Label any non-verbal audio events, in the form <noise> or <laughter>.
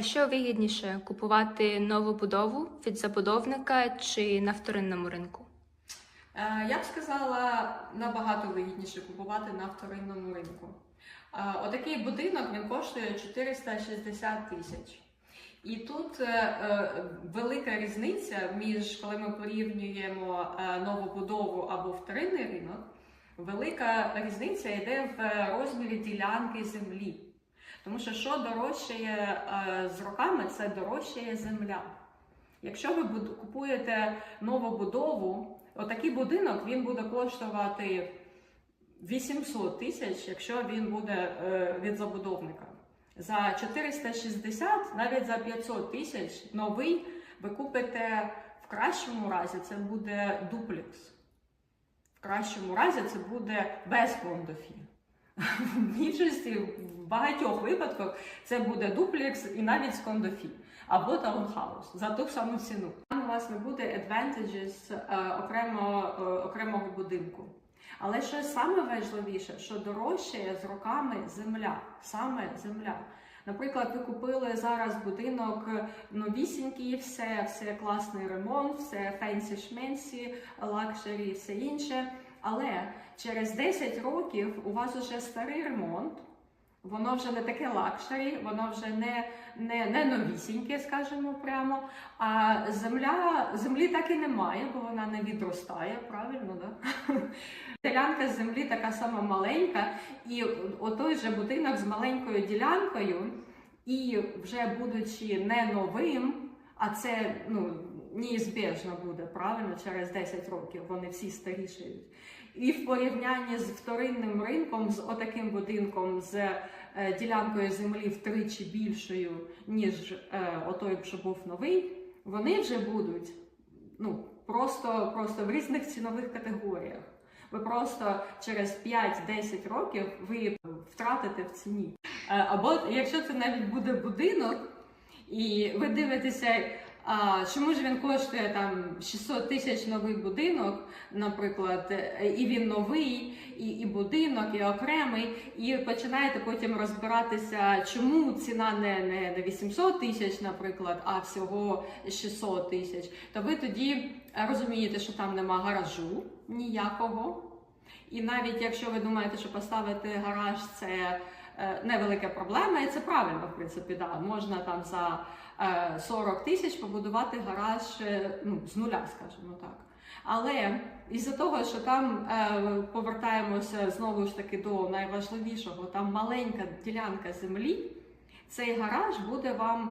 Що вигідніше купувати нову будову від забудовника чи на вторинному ринку? Е, Я б сказала, набагато вигідніше купувати на вторинному ринку. Е, Отакий будинок він коштує 460 тисяч. І тут е, велика різниця між коли ми порівнюємо нову будову або вторинний ринок. Велика різниця йде в розмірі ділянки землі. Тому що що дорожчає е, з роками, це дорожчає земля. Якщо ви купуєте нову будову, отакий будинок він буде коштувати 800 тисяч, якщо він буде е, від забудовника. За 460, навіть за 500 тисяч новий ви купите в кращому разі це буде дуплекс. В кращому разі це буде без кондофі. В більшості, в багатьох випадках це буде дуплекс і навіть з кондофі або таунхаус за ту саму ціну. Там у вас не буде advantages е, окремо, е, окремого будинку. Але що саме важливіше, що дорожчає з роками земля, саме земля. Наприклад, ви купили зараз будинок новісінький, все, все класний ремонт, все фенсі шменсі, лакшері, все інше. Але через 10 років у вас вже старий ремонт, воно вже не таке лакшері, воно вже не, не, не новісіньке, скажімо прямо. А земля, землі так і немає, бо вона не відростає, правильно, да? <laughs> Ділянка землі така сама маленька, і отой же будинок з маленькою ділянкою, і вже будучи не новим, а це ну, неізбіжно буде, правильно, через 10 років вони всі старішають. І в порівнянні з вторинним ринком, з отаким будинком, з е, ділянкою землі втричі більшою, ніж е, отой, що був новий, вони вже будуть ну, просто, просто в різних цінових категоріях. Ви просто через 5-10 років ви втратите в ціні. Е, Або якщо це навіть буде будинок, і ви дивитеся, а, чому ж він коштує там 600 тисяч новий будинок, наприклад, е, і він новий, і, і будинок, і окремий, і починаєте потім розбиратися, чому ціна не, не, не 800 тисяч, наприклад, а всього 600 тисяч, то ви тоді розумієте, що там нема гаражу ніякого. І навіть якщо ви думаєте, що поставити гараж це невелика проблема, і це правильно, в принципі, да. можна там за е, 40 тисяч побудувати гараж е, ну, з нуля, скажімо так. Але із-за того, що там е, повертаємося знову ж таки до найважливішого, там маленька ділянка землі, цей гараж буде вам